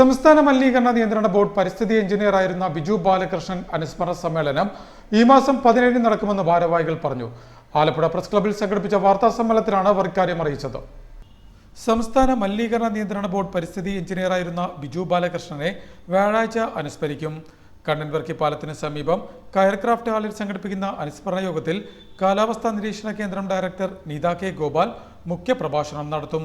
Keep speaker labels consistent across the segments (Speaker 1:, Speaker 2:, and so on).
Speaker 1: സംസ്ഥാന മലിനീകരണ നിയന്ത്രണ ബോർഡ് പരിസ്ഥിതി എഞ്ചിനീയർ ആയിരുന്ന ബിജു ബാലകൃഷ്ണൻ അനുസ്മരണ സമ്മേളനം ഈ മാസം പതിനേഴിന് നടക്കുമെന്ന് ഭാരവാഹികൾ പറഞ്ഞു. ആലപ്പുഴ പ്രസ് ക്ലബിൽ സംഘടിപ്പിച്ച വാർത്താ സമ്മേളനത്തിലാണ് അവർ ഇക്കാര്യം അറിയിച്ചത്. സംസ്ഥാന മലിനീകരണ നിയന്ത്രണ ബോർഡ് പരിസ്ഥിതി എഞ്ചിനീയറായിരുന്ന ബിജു ബാലകൃഷ്ണനെ വ്യാഴാഴ്ച അനുസ്മരിക്കും. കണ്ണൻവർക്കി പാലത്തിന് സമീപം കയർക്രാഫ്റ്റ് ഹാളിൽ സംഘടിപ്പിക്കുന്ന അനുസ്മരണ യോഗത്തിൽ കാലാവസ്ഥാ നിരീക്ഷണ കേന്ദ്രം ഡയറക്ടർ നീത കെ ഗോപാൽ മുഖ്യപ്രഭാഷണം നടത്തും.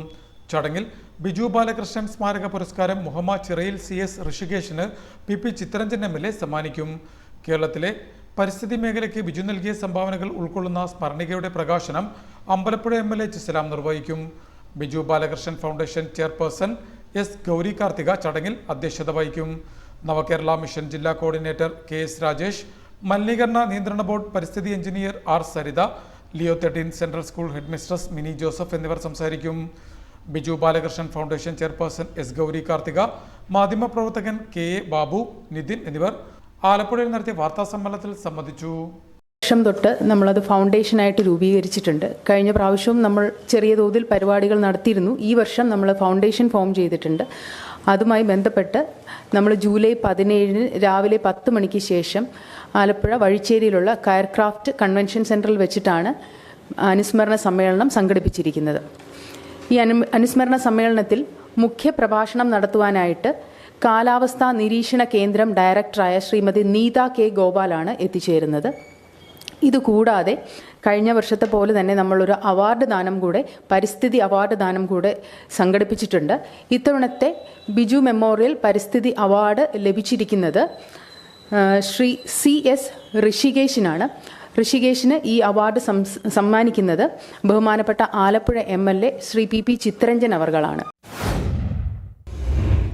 Speaker 1: ചടങ്ങിൽ ബിജു ബാലകൃഷ്ണൻ സ്മാരക പുരസ്കാരം Muhammad Chirayil C S ഋഷികേശിന് P P Chittaranjan M L A സമ്മാനിക്കും. കേരളത്തിലെ പരിസ്ഥിതി മേഖലയ്ക്ക് ബിജു നൽകിയ സംഭാവനകൾ ഉൾക്കൊള്ളുന്ന സ്മരണികയുടെ പ്രകാശനം അമ്പലപ്പുഴ എം എൽ എ ചിസലാം നിർവഹിക്കും. Biju Balakrishnan foundation chairperson S Gauri Karthika ചടങ്ങിൽ അധ്യക്ഷത വഹിക്കും. നവകേരള മിഷൻ ജില്ലാ കോർഡിനേറ്റർ കെ എസ് രാജേഷ് മലിനീകരണ നിയന്ത്രണ ബോർഡ് പരിസ്ഥിതി engineer R Saritha Leo thirteen central school headmistress Mini Joseph എന്നിവർ സംസാരിക്കും. Biju Balakrishnan foundation chairperson S Gauri Karthika മാധ്യമപ്രവർത്തകൻ കെ എ ബാബു നിതിൻ എന്നിവർ ആലപ്പുഴയിൽ നടത്തിയ വാർത്താ സമ്മേളനത്തിൽ സംബന്ധിച്ചു.
Speaker 2: വർഷം തൊട്ട് നമ്മളത് ഫൗണ്ടേഷനായിട്ട് രൂപീകരിച്ചിട്ടുണ്ട്. കഴിഞ്ഞ പ്രാവശ്യവും നമ്മൾ ചെറിയ തോതിൽ പരിപാടികൾ നടത്തിയിരുന്നു. ഈ വർഷം നമ്മൾ ഫൗണ്ടേഷൻ ഫോം ചെയ്തിട്ടുണ്ട്. അതുമായി ബന്ധപ്പെട്ട് നമ്മൾ ജൂലൈ പതിനേഴിന് രാവിലെ പത്ത് മണിക്ക് ശേഷം ആലപ്പുഴ വഴിച്ചേരിയിലുള്ള കയർക്രാഫ്റ്റ് കൺവെൻഷൻ സെന്ററിൽ വെച്ചിട്ടാണ് അനുസ്മരണ സമ്മേളനം സംഘടിപ്പിച്ചിരിക്കുന്നത്. ഈ അനു അനുസ്മരണ സമ്മേളനത്തിൽ മുഖ്യ പ്രഭാഷണം നടത്തുവാനായിട്ട് കാലാവസ്ഥാ നിരീക്ഷണ കേന്ദ്രം ഡയറക്ടറായ ശ്രീമതി നീത കെ ഗോപാലാണ് എത്തിച്ചേരുന്നത്. ഇതുകൂടാതെ കഴിഞ്ഞ വർഷത്തെ പോലെ തന്നെ നമ്മളൊരു അവാർഡ് ദാനം കൂടെ പരിസ്ഥിതി അവാർഡ് ദാനം കൂടെ സംഘടിപ്പിച്ചിട്ടുണ്ട്. ഇത്തവണത്തെ ബിജു മെമ്മോറിയൽ പരിസ്ഥിതി അവാർഡ് ലഭിച്ചിരിക്കുന്നത് ശ്രീ സി എസ് ഋഷികേശിനാണ്. ഋഷികേശിന് ഈ അവാർഡ് സമ്മാനിക്കുന്നത് ബഹുമാനപ്പെട്ട Alappuzha M L A Shri P P Chittaranjan അവർകളാണ്.